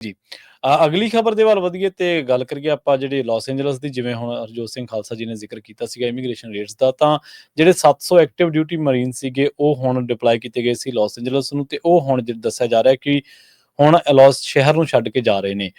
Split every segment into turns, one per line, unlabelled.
ਜੀ। ਅ, ਅਗਲੀ ਖਬਰ ਦੇ ਵੱਲ ਵਧੀਏ ਤੇ ਗੱਲ ਕਰੀਏ ਆਪਾਂ ਜਿਹੜੇ ਲਾਸ ਐਂਜਲਸ ਦੀ, ਜਿਵੇਂ ਹੁਣ ਹਰਜੋਤ ਸਿੰਘ ਖਾਲਸਾ ਜੀ ਨੇ ਜ਼ਿਕਰ ਕੀਤਾ ਸੀਗਾ ਇਮੀਗ੍ਰੇਸ਼ਨ ਰੇਟਸ ਦਾ, ਤਾਂ ਜਿਹੜੇ 700 ਐਕਟਿਵ ਡਿਊਟੀ ਮਰੀਨ ਸੀਗੇ, ਉਹ ਹੁਣ ਡਿਪਲਾਈ ਕੀਤੇ ਗਏ ਸੀ ਲਾਸ ਐਂਜਲਸ ਨੂੰ ਤੇ ਉਹ ਹੁਣ ਦੱਸਿਆ ਜਾ ਰਿਹਾ ਕਿ ਹੁਣ ਲਾਸ ਸ਼ਹਿਰ ਨੂੰ ਛੱਡ ਕੇ ਜਾ ਰਹੇ ਨੇ।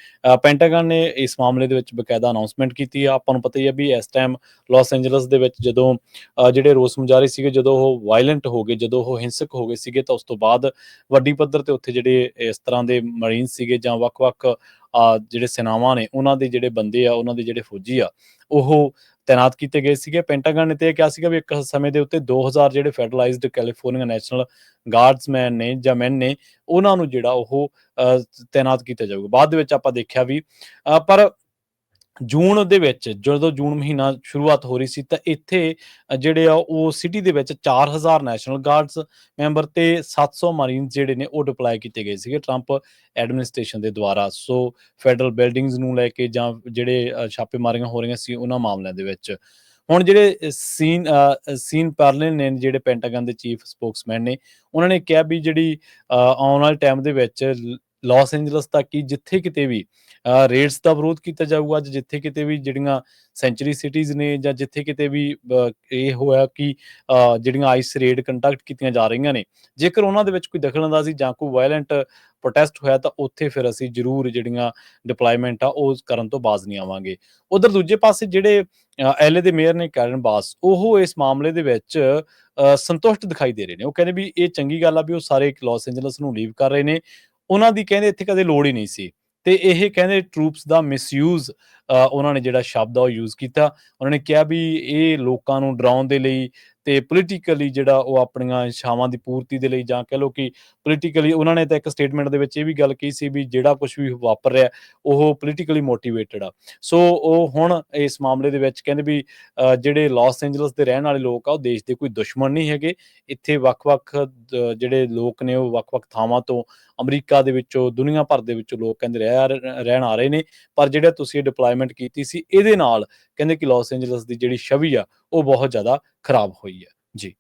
ਪੈਂਟਾਗਨ ਨੇ ਇਸ ਮਾਮਲੇ ਦੇ ਵਿੱਚ ਬਕਾਇਦਾ ਅਨਾਉਂਸਮੈਂਟ ਕੀਤੀ ਆ। ਆਪਾਂ ਨੂੰ ਪਤਾ ਹੀ ਹੈ ਵੀ ਇਸ ਟਾਈਮ ਲਾਸ ਐਂਜਲਸ ਦੇ ਵਿੱਚ ਜਦੋਂ ਅ, ਜਿਹੜੇ ਰੋਸ ਮੁਜ਼ਾਰੇ ਸੀਗੇ ਜਦੋਂ ਉਹ ਵਾਇਲੈਂਟ ਹੋ ਗਏ ਜਦੋਂ ਉਹ ਹਿੰਸਕ ਹੋ ਗਏ ਸੀਗੇ ਤਾਂ ਉਸ ਤੋਂ ਬਾਅਦ ਵੱਡੀ ਪੱਧਰ ਤੇ ਉੱਥੇ ਜਿਹੜੇ ਇਸ ਤਰ੍ਹਾਂ ਦੇ ਮਰੀਨ ਸੀਗੇ ਜਾਂ ਵੱਖ-ਵੱਖ ਅ, ਜਿਹੜੇ ਸੈਨਾਵਾਂ ਨੇ ਉਹਨਾਂ ਦੇ ਜਿਹੜੇ ਬੰਦੇ ਆ ਉਹਨਾਂ ਦੇ ਜਿਹੜੇ ਫੌਜੀ ਆ ਉਹ ਤਾਇਨਾਤ ਕੀਤੇ ਗਏ ਸੀਗੇ। ਪੈਂਟਾਗਨ ਨੇ ਤੇ ਇਹ ਕਿਹਾ ਸੀਗਾ ਵੀ ਇੱਕ ਸਮੇਂ ਦੇ ਉੱਤੇ 2000 ਜਿਹੜੇ ਫੈਡਰਲਾਈਜ਼ਡ ਕੈਲੀਫੋਰਨੀਆ ਨੈਸ਼ਨਲ ਗਾਰਡਸਮੈਨ ਨੇ ਜਾਂ ਮੈਨ ਨੇ ਉਹਨਾਂ ਨੂੰ ਜਿਹੜਾ ਉਹ ਅ, ਤਾਇਨਾਤ ਕੀਤਾ ਜਾਊਗਾ। ਬਾਅਦ ਦੇ ਵਿੱਚ ਆਪਾਂ ਦੇਖਿਆ ਵੀ ਅ, ਪਰ ਜੂਨ ਦੇ ਵਿੱਚ ਜਦੋਂ ਜੂਨ ਮਹੀਨਾ ਸ਼ੁਰੂਆਤ ਹੋ ਰਹੀ ਸੀ ਤਾਂ ਇੱਥੇ ਜਿਹੜੇ ਆ ਉਹ ਸਿਟੀ ਦੇ ਵਿੱਚ 4000 ਨੈਸ਼ਨਲ ਗਾਰਡਸ ਮੈਂਬਰ ਤੇ 700 ਮਰੀਨਸ ਜਿਹੜੇ ਨੇ ਉਹ ਡਿਪਲਾਈ ਕੀਤੇ ਗਏ ਸੀਗੇ ਟਰੰਪ ਐਡਮਿਨਿਸਟ੍ਰੇਸ਼ਨ ਦੇ ਦੁਆਰਾ। ਸੋ ਫੈਡਰਲ ਬਿਲਡਿੰਗਸ ਨੂੰ ਲੈ ਕੇ ਜਾਂ ਜਿਹੜੇ ਛਾਪੇਮਾਰੀਆਂ ਹੋ ਰਹੀਆਂ ਸੀ ਉਹਨਾਂ ਮਾਮਲਿਆਂ ਦੇ ਵਿੱਚ। ਹੁਣ ਜਿਹੜੇ ਸੀਨ ਸੀਨ ਪਰਲਿਨ ਨੇ ਜਿਹੜੇ ਪੈਂਟਾਗਨ ਦੇ ਚੀਫ ਸਪੋਕਸਮੈਨ ਨੇ, ਉਹਨਾਂ ਨੇ ਕਿਹਾ ਵੀ ਜਿਹੜੀ ਆਉਣ ਵਾਲੇ ਟਾਈਮ ਦੇ ਵਿੱਚ ਲਾਸ ਐਂਜਲਸ ਤੱਕ ਕਿ ਜਿੱਥੇ ਕਿਤੇ ਵੀ ਰੇਡਸ ਦਾ ਵਿਰੋਧ ਕੀਤਾ ਜਾਊਗਾ, ਅੱਜ ਜਿੱਥੇ ਕਿਤੇ ਵੀ ਜਿਹੜੀਆਂ ਸੈਂਚਰੀ ਸਿਟੀਜ਼ ਨੇ ਜਾਂ ਜਿੱਥੇ ਕਿਤੇ ਵੀ ਇਹ ਹੋਇਆ ਕਿ ਜਿਹੜੀਆਂ ਆਈਸ ਰੇਡ ਕੰਡਕਟ ਕੀਤੀਆਂ ਜਾ ਰਹੀਆਂ ਨੇ, ਜੇਕਰ ਉਹਨਾਂ ਦੇ ਵਿੱਚ ਕੋਈ ਦਖਲਅੰਦਾਜ਼ੀ ਜਾਂ ਕੋਈ ਵਾਇਲੈਂਟ ਪ੍ਰੋਟੈਸਟ ਹੋਇਆ ਤਾਂ ਉੱਥੇ ਫਿਰ ਅਸੀਂ ਜ਼ਰੂਰ ਜਿਹੜੀਆਂ ਡਿਪਲੋਇਮੈਂਟ ਆ, ਉਹ ਕਰਨ ਤੋਂ ਬਾਜ਼ ਨਹੀਂ ਆਵਾਂਗੇ। ਉਧਰ ਦੂਜੇ ਪਾਸੇ ਜਿਹੜੇ ਐਲਏ ਦੇ ਮੇਅਰ ਨੇ ਕੈਰਨ ਬਾਸ ਉਹ ਇਸ ਮਾਮਲੇ ਦੇ ਵਿੱਚ ਸੰਤੁਸ਼ਟ ਦਿਖਾਈ ਦੇ ਰਹੇ ਨੇ। ਉਹ ਕਹਿੰਦੇ ਵੀ ਇਹ ਚੰਗੀ ਗੱਲ ਆ ਵੀ ਉਹ ਸਾਰੇ ਲਾਸ ਐਂਜਲਸ ਨੂੰ ਲੀਵ ਕਰ ਰਹੇ ਨੇ। ਉਹਨਾਂ ਦੀ ਕਹਿੰਦੇ ਇੱਥੇ ਕਦੇ ਲੋੜ ਹੀ ਨਹੀਂ ਸੀ। ਤੇ ਇਹ ਕਹਿੰਦੇ ਟਰੂਪਸ ਦਾ ਮਿਸਯੂਜ਼ ਉਹਨਾਂ ਨੇ ਜਿਹੜਾ ਸ਼ਬਦ ਆ ਉਹ ਯੂਜ਼ ਕੀਤਾ। ਉਹਨਾਂ ਨੇ ਕਿਹਾ ਵੀ ਇਹ ਲੋਕਾਂ ਨੂੰ ਡਰਾਉਣ ਦੇ ਲਈ ਤੇ ਪੋਲੀਟੀਕਲੀ ਜਿਹੜਾ ਉਹ ਆਪਣੀਆਂ ਇੱਛਾਵਾਂ ਦੀ ਪੂਰਤੀ ਦੇ ਲਈ ਜਾਂ ਕਹ ਲਓ ਕਿ ਪੋਲੀਟੀਕਲੀ ਉਹਨਾਂ ਨੇ ਤਾਂ ਇੱਕ ਸਟੇਟਮੈਂਟ ਦੇ ਵਿੱਚ ਇਹ ਵੀ ਗੱਲ ਕਹੀ ਸੀ ਵੀ ਜਿਹੜਾ ਕੁਝ ਵੀ ਵਾਪਰ ਰਿਹਾ ਉਹ ਪੋਲੀਟੀਕਲੀ ਮੋਟੀਵੇਟਡ ਆ। ਸੋ ਉਹ ਹੁਣ ਇਸ ਮਾਮਲੇ ਦੇ ਵਿੱਚ ਕਹਿੰਦੇ ਵੀ ਅ, ਜਿਹੜੇ ਲਾਸ ਐਂਜਲਸ ਦੇ ਰਹਿਣ ਵਾਲੇ ਲੋਕ ਆ ਉਹ ਦੇਸ਼ ਦੇ ਕੋਈ ਦੁਸ਼ਮਣ ਨਹੀਂ ਹੈਗੇ। ਇੱਥੇ ਵੱਖ-ਵੱਖ ਜਿਹੜੇ ਲੋਕ ਨੇ ਉਹ ਵੱਖ-ਵੱਖ ਥਾਵਾਂ ਤੋਂ ਅਮਰੀਕਾ ਦੇ ਵਿੱਚੋਂ, ਦੁਨੀਆ ਭਰ ਦੇ ਵਿੱਚੋਂ ਲੋਕ ਕਹਿੰਦੇ ਰਹਿ ਰਹਿਣ ਆ ਰਹੇ ਨੇ। ਪਰ ਜਿਹੜਾ ਤੁਸੀਂ ਇਹ ਡਿਪਲੋਇਮੈਂਟ ਕੀਤੀ ਸੀ, ਇਹਦੇ ਨਾਲ ਕਹਿੰਦੇ ਕਿ ਲਾਸ ਐਂਜਲਸ ਦੀ ਜਿਹੜੀ ਛਵੀ ਆ, ਉਹ ਬਹੁਤ ਜ਼ਿਆਦਾ ਖਰਾਬ ਹੋਈ ਹੈ। ਜੀ।